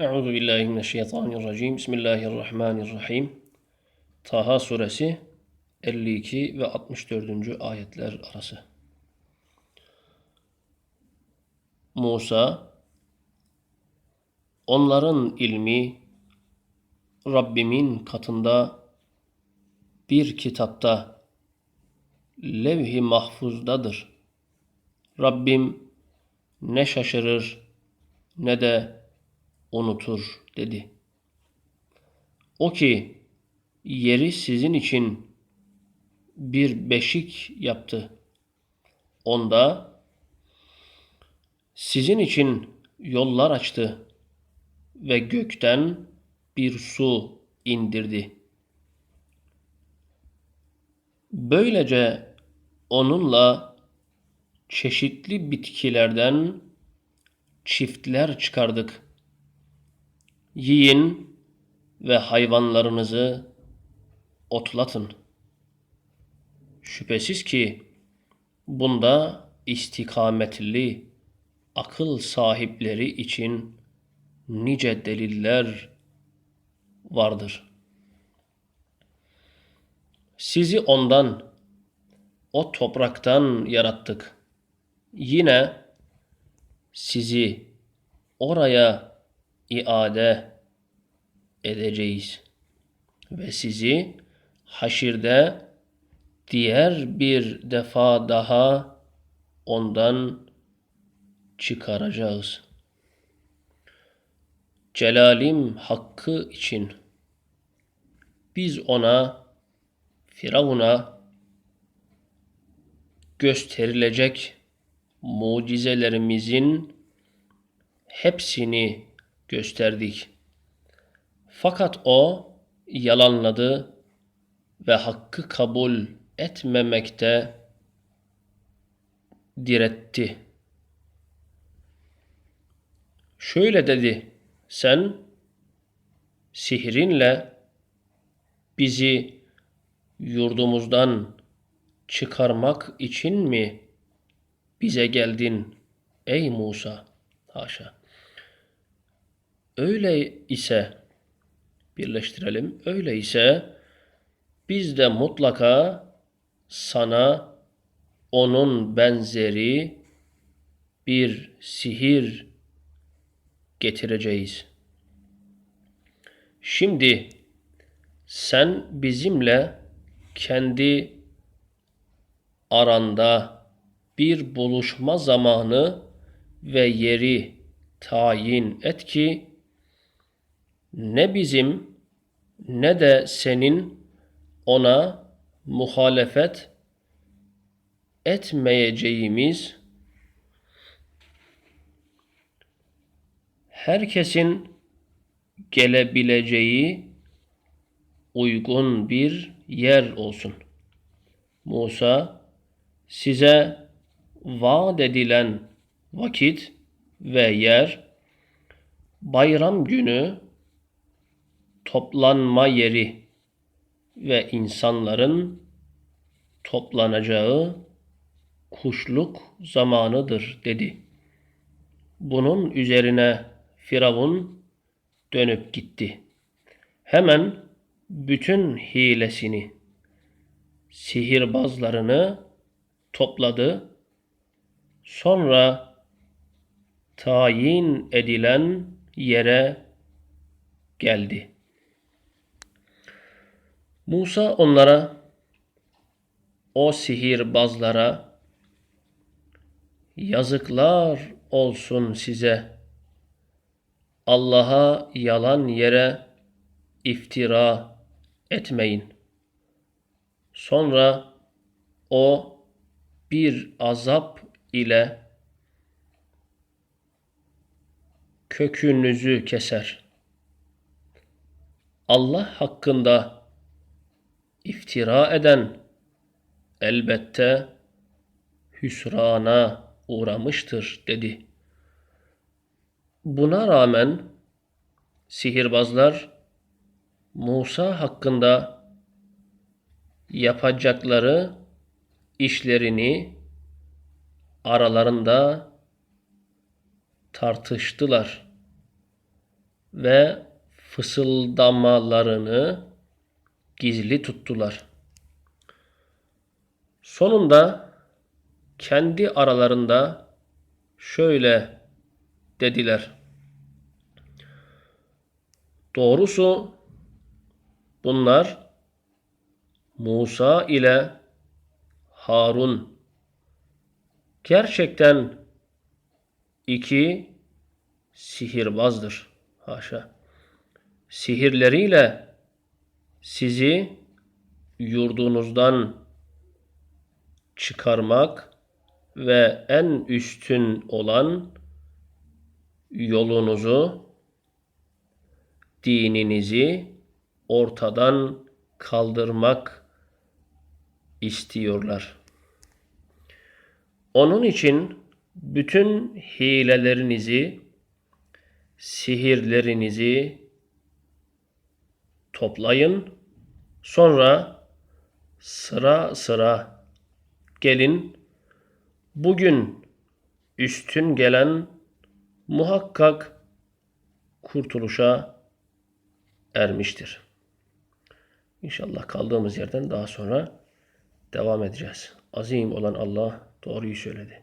Euzu billahi mineşşeytanirracim. Bismillahirrahmanirrahim. Taha suresi 52 ve 64. ayetler arası. Musa onların ilmi Rabbimin katında bir kitapta levh-i mahfuzdadır. Rabbim ne şaşırır ne de unutur dedi. O ki yeri sizin için bir beşik yaptı. Onda sizin için yollar açtı ve gökten bir su indirdi. Böylece onunla çeşitli bitkilerden çiftler çıkardık. Yiyin ve hayvanlarınızı otlatın. Şüphesiz ki bunda istikametli akıl sahipleri için nice deliller vardır. Sizi ondan, o topraktan yarattık. Yine sizi oraya iade edeceğiz. Ve sizi haşirde diğer bir defa daha ondan çıkaracağız. Celalim hakkı için biz ona Firavun'a gösterilecek mucizelerimizin hepsini gösterdik. Fakat o yalanladı ve hakkı kabul etmemekte diretti. Şöyle dedi, sen sihrinle bizi yurdumuzdan çıkarmak için mi bize geldin ey Musa? Haşa. Öyle ise birleştirelim. Öyle ise biz de mutlaka sana onun benzeri bir sihir getireceğiz. Şimdi sen bizimle kendi aranda bir buluşma zamanı ve yeri tayin et ki ne bizim ne de senin ona muhalefet etmeyeceğimiz herkesin gelebileceği uygun bir yer olsun. Musa size vaat edilen vakit ve yer bayram günü toplanma yeri ve insanların toplanacağı kuşluk zamanıdır dedi. Bunun üzerine Firavun dönüp gitti. Hemen bütün hilesini, sihirbazlarını topladı. Sonra tayin edilen yere geldi. Musa onlara, o sihirbazlara, yazıklar olsun size. Allah'a yalan yere iftira etmeyin. Sonra o bir azap ile kökünüzü keser. Allah hakkında iftira eden elbette hüsrana uğramıştır dedi. Buna rağmen sihirbazlar Musa hakkında yapacakları işlerini aralarında tartıştılar. ve fısıldamalarını gizli tuttular. Sonunda kendi aralarında şöyle dediler. Doğrusu bunlar Musa ile Harun gerçekten iki sihirbazdır. Haşa. Sihirleriyle sizi yurdunuzdan çıkarmak ve en üstün olan yolunuzu, dininizi ortadan kaldırmak istiyorlar. Onun için bütün hilelerinizi, sihirlerinizi toplayın. Sonra sıra sıra gelin. Bugün üstün gelen muhakkak kurtuluşa ermiştir. İnşallah kaldığımız yerden daha sonra devam edeceğiz. Azim olan Allah doğruyu söyledi.